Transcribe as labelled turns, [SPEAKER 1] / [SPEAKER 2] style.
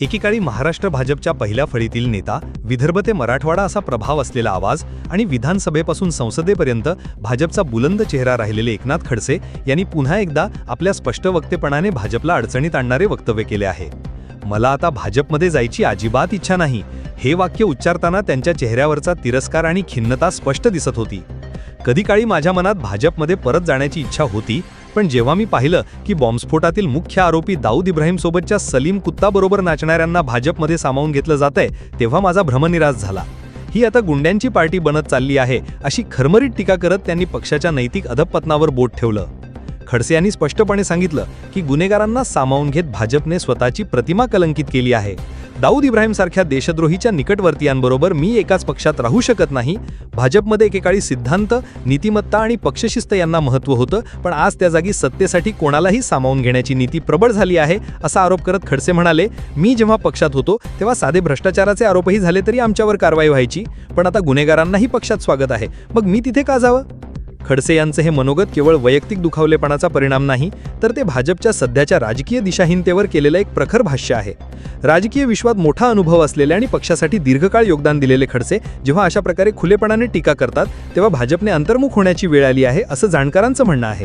[SPEAKER 1] एकेकाळी महाराष्ट्र भाजपच्या पहिल्या फळीतील नेता विदर्भ ते मराठवाडा असा प्रभाव असलेला आवाज आणि विधानसभेपासून संसदेपर्यंत भाजपचा बुलंद चेहरा राहिलेले एकनाथ खडसे यांनी पुन्हा एकदा आपल्या स्पष्ट वक्तेपणाने भाजपला अडचणीत आणणारे वक्तव्य केले आहे. मला आता भाजपमध्ये जायची अजिबात इच्छा नाही. हे वाक्य उच्चारताना त्यांच्या चेहऱ्यावरचा तिरस्कार आणि खिन्नता स्पष्ट दिसत होती. कधी काळी माझ्या मनात भाजपमध्ये परत जाण्याची इच्छा होती पण जेव्हा मी पाहिलं की बॉम्बस्फोटातील मुख्य आरोपी दाऊद इब्राहिमसोबतच्या सलीम कुत्ताबरोबर नाचणाऱ्यांना भाजपमध्ये सामावून घेतलं जातंय तेव्हा माझा भ्रमनिराश झाला. ही आता गुंड्यांची पार्टी बनत चालली आहे अशी खरमरीत टीका करत त्यांनी पक्षाच्या नैतिक अधपतनावर बोट ठेवलं. खडसे यांनी स्पष्टपणे सांगितलं की गुन्हेगारांना सामावून घेत भाजपने स्वतःची प्रतिमा कलंकित केली आहे. दाऊद इब्राहिमसारख्या देशद्रोहीच्या निकटवर्तीयांबरोबर मी एकाच पक्षात राहू शकत नाही. भाजपमध्ये एकेकाळी सिद्धांत नीतिमत्ता आणि पक्षशिस्त यांना महत्त्व होतं पण आज त्या जागी सत्तेसाठी कोणालाही सामावून घेण्याची नीती प्रबळ झाली आहे असा आरोप करत खडसे म्हणाले मी जेव्हा पक्षात होतो तेव्हा साधे भ्रष्टाचाराचे आरोपही झाले तरी आमच्यावर कारवाई व्हायची. पण आता गुन्हेगारांनाही पक्षात स्वागत आहे. मग मी तिथे का जावं? खडसे यांचं हे मनोगत केवळ वैयक्तिक दुखावलेपणाचा परिणाम नाही तर ते भाजपच्या सध्याच्या राजकीय दिशाहीनतेवर केलेलं एक प्रखर भाष्य आहे. राजकीय विश्वात मोठा अनुभव असलेले आणि पक्षासाठी दीर्घकाळ योगदान दिलेले खडसे जेव्हा अशा प्रकारे खुलेपणाने टीका करतात तेव्हा भाजपने अंतर्मुख होण्याची वेळ आली आहे असं जाणकारांचं म्हणणं आहे.